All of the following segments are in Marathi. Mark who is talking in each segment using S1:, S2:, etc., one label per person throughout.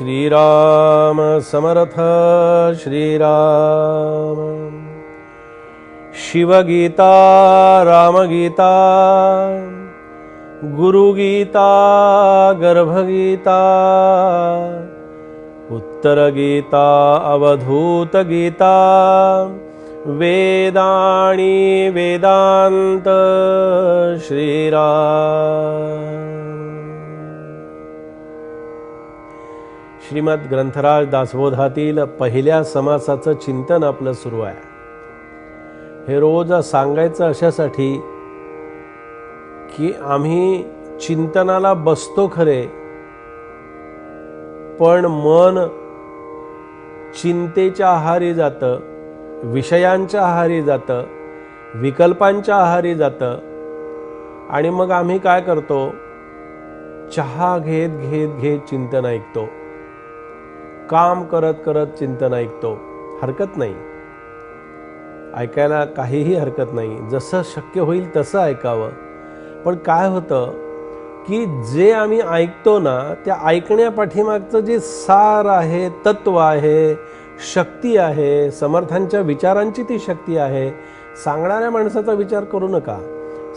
S1: श्रीराम समर्थ श्रीराम। शिवगीता रामगीता गुरुगीता गर्भगीता उत्तरगीता अवधूतगीता वेदाणी वेदान्त श्रीराम श्रीमद ग्रंथराज दासबोधातील पहिल्या समासाचं चिंतन आपलं सुरू आहे. हे रोज सांगायचं अशासाठी की आम्ही चिंतनाला बसतो खरे पण मन चिंतेच्या आहारी जातं विषयांच्या आहारी जातं विकल्पांच्या आहारी जातं. आणि मग आम्ही काय करतो? चहा घेत घेत घेत चिंतन ऐकतो. काम करत करत चिंतन ऐकतो. हरकत नाही. ऐकायला काहीही हरकत नाही. जसं शक्य होईल तसं ऐकावं. पण काय होतं की जे आम्ही ऐकतो ना त्या ऐकण्यापाठीमागचं जे सार आहे तत्व आहे शक्ती आहे समर्थांच्या विचारांची ती शक्ती आहे सांगणाऱ्या माणसाचा विचार करू नका.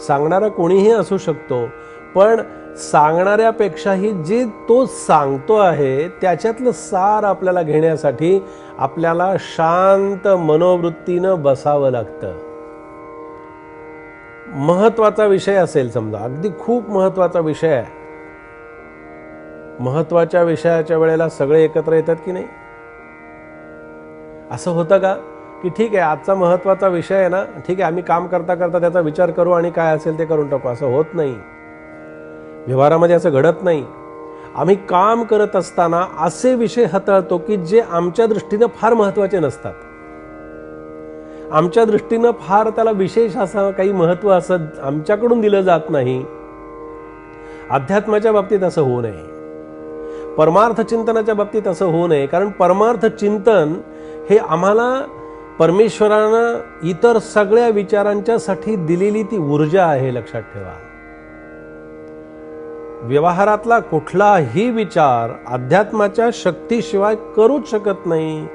S1: सांगणारा कोणीही असू शकतो. पण सांगणाऱ्यापेक्षाही जे तो सांगतो आहे त्याच्यातलं सार आपल्याला घेण्यासाठी आपल्याला शांत मनोवृत्तीनं बसावं लागतं. महत्त्वाचा विषय असेल समजा अगदी खूप महत्त्वाचा विषय आहे. महत्त्वाच्या विषयाच्या वेळेला सगळे एकत्र येतात की नाही? असं होतं का? की ठीक आहे आजचा महत्त्वाचा विषय आहे ना ठीक आहे आम्ही काम करता करता त्याचा विचार करू आणि काय असेल ते करून टाकू असं होत नाही. व्यवहारामध्ये असं घडत नाही. आम्ही काम करत असताना असे विषय हाताळतो की जे आमच्या दृष्टीनं फार महत्त्वाचे नसतात. आमच्या दृष्टीनं फार त्याला विशेष असं काही महत्त्व असं आमच्याकडून दिलं जात नाही. अध्यात्माच्या बाबतीत असं होऊ नये. परमार्थ चिंतनाच्या बाबतीत असं होऊ नये. कारण परमार्थ चिंतन हे आम्हाला परमेश्वरानं इतर सगळ्या विचारांच्यासाठी दिलेली ती ऊर्जा आहे लक्षात ठेवा. व्यवहारातला कुठलाही विचार अध्यात्माच्या शक्तीशिवाय करूच शकत नाही.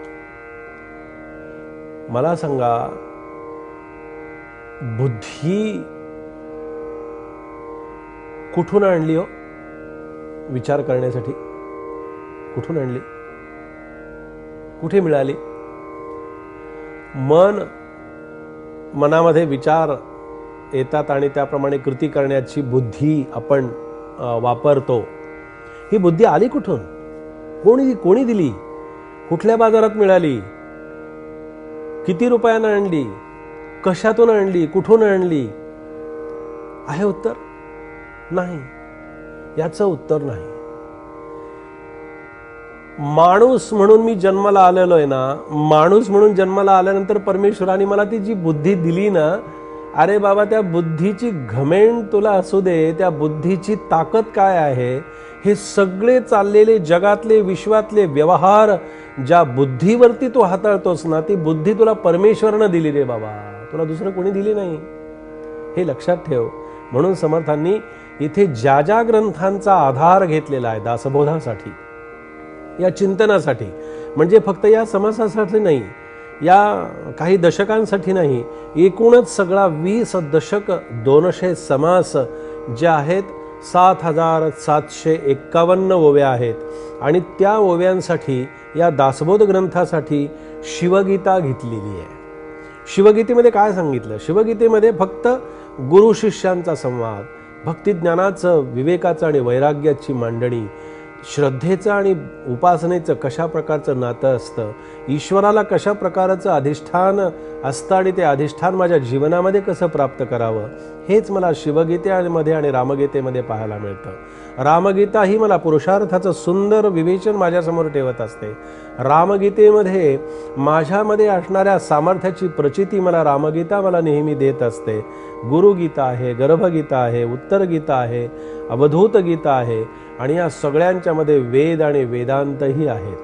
S1: मला सांगा बुद्धी कुठून आणली हो? विचार करण्यासाठी. कुठून आणली? कुठे मिळाली? मन मनामध्ये विचार येतात आणि त्याप्रमाणे कृती करण्याची बुद्धी आपण वापरतो. ही बुद्धी आली कुठून? कोणी कोणी दिली? कुठल्या बाजारात मिळाली? किती रुपयानं आणली? कशातून आणली? कुठून आणली? आहे उत्तर? नाही. याचं उत्तर नाही. माणूस म्हणून मी जन्माला आलेलो आहे ना माणूस म्हणून जन्माला आल्यानंतर परमेश्वराने मला ती जी बुद्धी दिली ना अरे बाबा त्या बुद्धीची घमेंड तुला असू दे त्या बुद्धीची ताकद काय आहे? हे सगळे चाललेले जगातले विश्वातले व्यवहार ज्या बुद्धीवरती तू हाताळतोस ना ती बुद्धी तुला परमेश्वरनं दिली रे बाबा. तुला दुसरं कोणी दिली नाही. हे लक्षात ठेव. म्हणून समर्थांनी इथे ज्या ज्या ग्रंथांचा आधार घेतलेला आहे दासबोधासाठी या चिंतनासाठी म्हणजे फक्त या समासासाठी नाही या काही दशकांसाठी नाही एकूणच सगळा वीस दशक दोनशे समास जे आहेत सात हजार सातशे एक्कावन्न ओव्या आहेत. आणि त्या ओव्यांसाठी या दासबोध ग्रंथासाठी शिवगीता घेतलेली आहे. शिवगीतेमध्ये काय सांगितलं? शिवगीतेमध्ये फक्त गुरु शिष्यांचा संवाद भक्तिज्ञानाचं विवेकाचं आणि वैराग्याची मांडणी श्रद्धेचं आणि उपासनेचं कशा प्रकारचं नातं असतं? ईश्वराला कशा प्रकारचं अधिष्ठान असतं आणि ते अधिष्ठान माझ्या जीवनामध्ये कसं प्राप्त करावं? हेच मला शिवगीतेमध्ये आणि रामगीतेमध्ये पाहायला मिळतं. रामगीता ही मला पुरुषार्थाचं सुंदर विवेचन माझ्यासमोर ठेवत असते. रामगीतेमध्ये माझ्यामध्ये असणाऱ्या सामर्थ्याची प्रचिती मला रामगीता मला नेहमी देत असते. गुरुगीता आहे गर्भगीता आहे उत्तरगीता आहे अवधूत गीता आहे. आणि या सगळ्यांच्यामध्ये वेद आणि वेदांतही आहेत.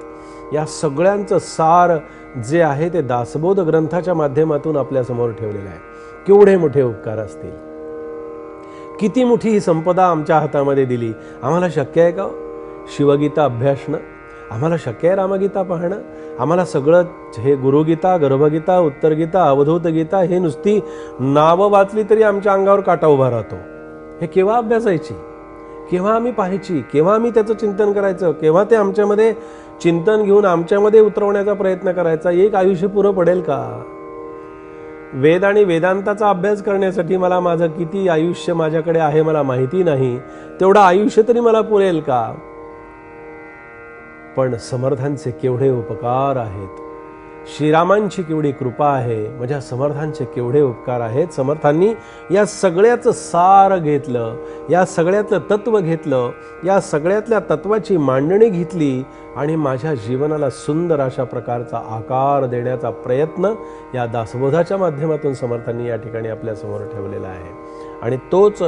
S1: या सगळ्यांचं सार जे आहे ते दासबोध ग्रंथाच्या माध्यमातून आपल्यासमोर ठेवलेलं आहे. केवढे मोठे उपकार असतील? किती मोठी ही संपदा आमच्या हातामध्ये दिली. आम्हाला शक्य आहे का हो? शिवगीता अभ्यासणं? आम्हाला शक्य आहे रामगीता पाहणं? आम्हाला सगळं हे गुरुगीता गर्भगीता उत्तरगीता अवधूतगीता हे नुसती नावं वाचली तरी आमच्या अंगावर काटा उभा राहतो. हे केव्हा अभ्यासायची? केव्हा आम्ही पाहायची? केव्हा आम्ही त्याचं चिंतन करायचं? केव्हा ते आमच्यामध्ये चिंतन घेऊन आमच्यामध्ये उतरवण्याचा प्रयत्न करायचा? एक आयुष्य पुरं पडेल का? वेद आणि वेदांताचा अभ्यास करण्यासाठी मला माझं किती आयुष्य माझ्याकडे आहे मला माहिती नाही. तेवढं आयुष्य तरी मला पुरेल का? पण समर्थांचे केवढे उपकार आहेत. श्रीरामांची केवढी कृपा आहे माझ्या समर्थांचे केवढे उपकार आहेत. समर्थांनी या सगळ्याचं सार घेतलं या सगळ्यातलं तत्व घेतलं या सगळ्यातल्या तत्वाची मांडणी घेतली आणि माझ्या जीवनाला सुंदर अशा प्रकारचा आकार देण्याचा प्रयत्न या दासबोधाच्या माध्यमातून समर्थांनी या ठिकाणी आपल्यासमोर ठेवलेला आहे. आणि तोच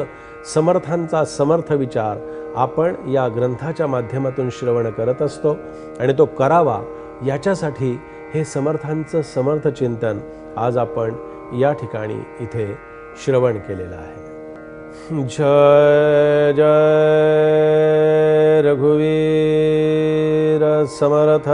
S1: समर्थांचा समर्थ विचार आपण या ग्रंथाच्या माध्यमातून श्रवण करत असतो आणि तो करावा याच्यासाठी हे समर्थांचं समर्थ चिंतन आज आपण या ठिकाणी इथे श्रवण केलेलं आहे. जय जय रघुवीर समर्थ।